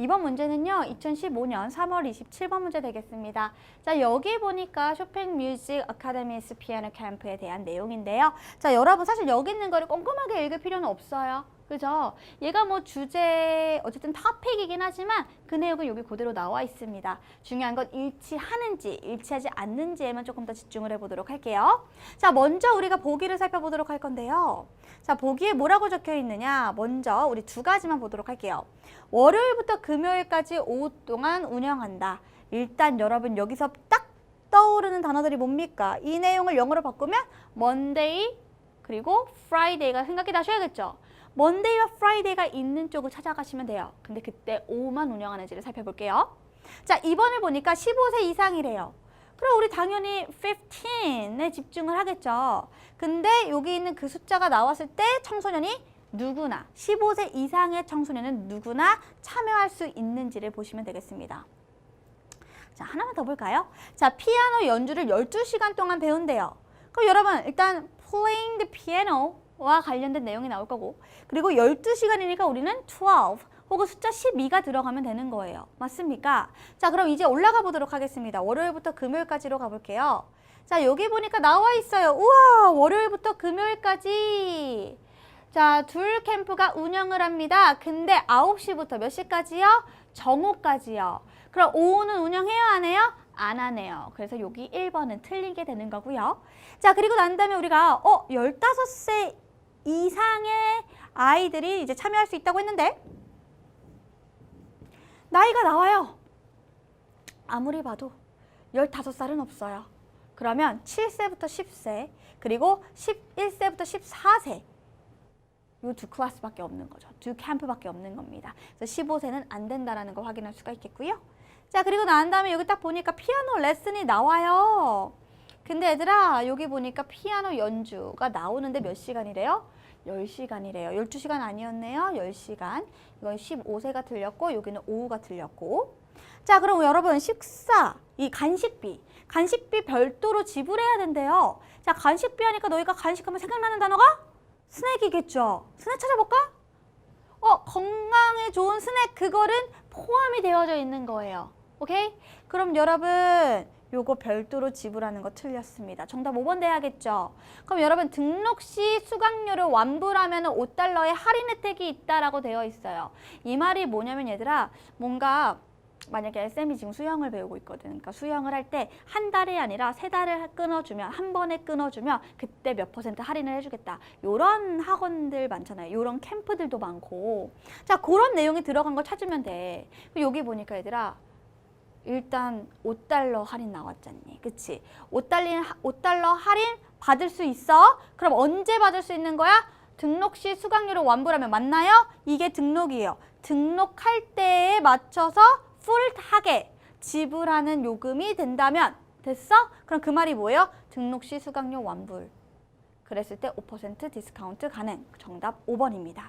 이번 문제는요. 2015년 3월 27번 문제 되겠습니다. 자, 여기 보니까 쇼팽 뮤직 아카데미스 피아노 캠프에 대한 내용인데요. 자, 여러분 사실 여기 있는 거를 꼼꼼하게 읽을 필요는 없어요. 그죠? 얘가 뭐 주제 어쨌든 토픽이긴 하지만 그 내용은 여기 그대로 나와 있습니다. 중요한 건 일치하는지 일치하지 않는지에만 조금 더 집중을 해보도록 할게요. 자, 먼저 우리가 보기를 살펴보도록 할 건데요. 자, 보기에 뭐라고 적혀 있느냐? 먼저 우리 두 가지만 보도록 할게요. 월요일부터 금요일까지 오후 동안 운영한다. 일단 여러분 여기서 딱 떠오르는 단어들이 뭡니까? 이 내용을 영어로 바꾸면 Monday 그리고 Friday가 생각이 나셔야겠죠. 먼데이와 프라이데이가 있는 쪽을 찾아가시면 돼요. 근데 그때 오후만 운영하는지를 살펴볼게요. 자, 이번을 보니까 15세 이상이래요. 그럼 우리 당연히 15에 집중을 하겠죠. 근데 여기 있는 그 숫자가 나왔을 때 청소년이 누구나 15세 이상의 청소년은 누구나 참여할 수 있는지를 보시면 되겠습니다. 자, 하나만 더 볼까요? 자, 피아노 연주를 12시간 동안 배운대요. 그럼 여러분, 일단 playing the piano 와 관련된 내용이 나올 거고 그리고 12시간이니까 우리는 12 혹은 숫자 12가 들어가면 되는 거예요. 맞습니까? 자, 그럼 이제 올라가 보도록 하겠습니다. 월요일부터 금요일까지로 가볼게요. 자, 여기 보니까 나와 있어요. 우와, 월요일부터 금요일까지. 자, 둘 캠프가 운영을 합니다. 근데 9시부터 몇 시까지요? 정오까지요. 그럼 오후는 운영해요, 안 해요? 안 하네요. 그래서 여기 1번은 틀리게 되는 거고요. 자, 그리고 난 다음에 우리가 어, 15세 이상의 아이들이 이제 참여할 수 있다고 했는데 나이가 나와요. 아무리 봐도 15살은 없어요. 그러면 7세부터 10세, 그리고 11세부터 14세 이 두 클래스밖에 없는 거죠. 두 캠프밖에 없는 겁니다. 그래서 15세는 안 된다라는 걸 확인할 수가 있겠고요. 자, 그리고 난 다음에 여기 딱 보니까 피아노 레슨이 나와요. 근데 얘들아, 여기 보니까 피아노 연주가 나오는데 몇 시간이래요? 10시간이래요. 12시간 아니었네요. 10시간. 이건 15세가 틀렸고 여기는 오후가 틀렸고. 자, 그럼 여러분 식사, 이 간식비. 간식비 별도로 지불해야 된대요. 자, 간식비 하니까 너희가 간식하면 생각나는 단어가 스낵이겠죠. 스낵 찾아볼까? 어, 건강에 좋은 스낵 그거는 포함이 되어져 있는 거예요. 오케이? 그럼 여러분 요거 별도로 지불하는 거 틀렸습니다. 정답 5번 돼야겠죠. 그럼 여러분 등록 시 수강료를 완불하면 5달러의 할인 혜택이 있다라고 되어 있어요. 이 말이 뭐냐면 얘들아 뭔가 만약에 쌤이 지금 수영을 배우고 있거든. 그러니까 수영을 할 때 한 달이 아니라 세 달을 끊어주면 한 번에 끊어주면 그때 몇 퍼센트 할인을 해주겠다. 요런 학원들 많잖아요. 요런 캠프들도 많고. 자 그런 내용이 들어간 걸 찾으면 돼. 여기 보니까 얘들아 일단 5달러 할인 나왔잖니. 그치? 5달러, 5달러 할인 받을 수 있어? 그럼 언제 받을 수 있는 거야? 등록 시 수강료를 완불하면 맞나요? 이게 등록이에요. 등록할 때에 맞춰서 풀하게 지불하는 요금이 된다면 됐어? 그럼 그 말이 뭐예요? 등록 시 수강료 완불. 그랬을 때 5% 디스카운트 가능. 정답 5번입니다.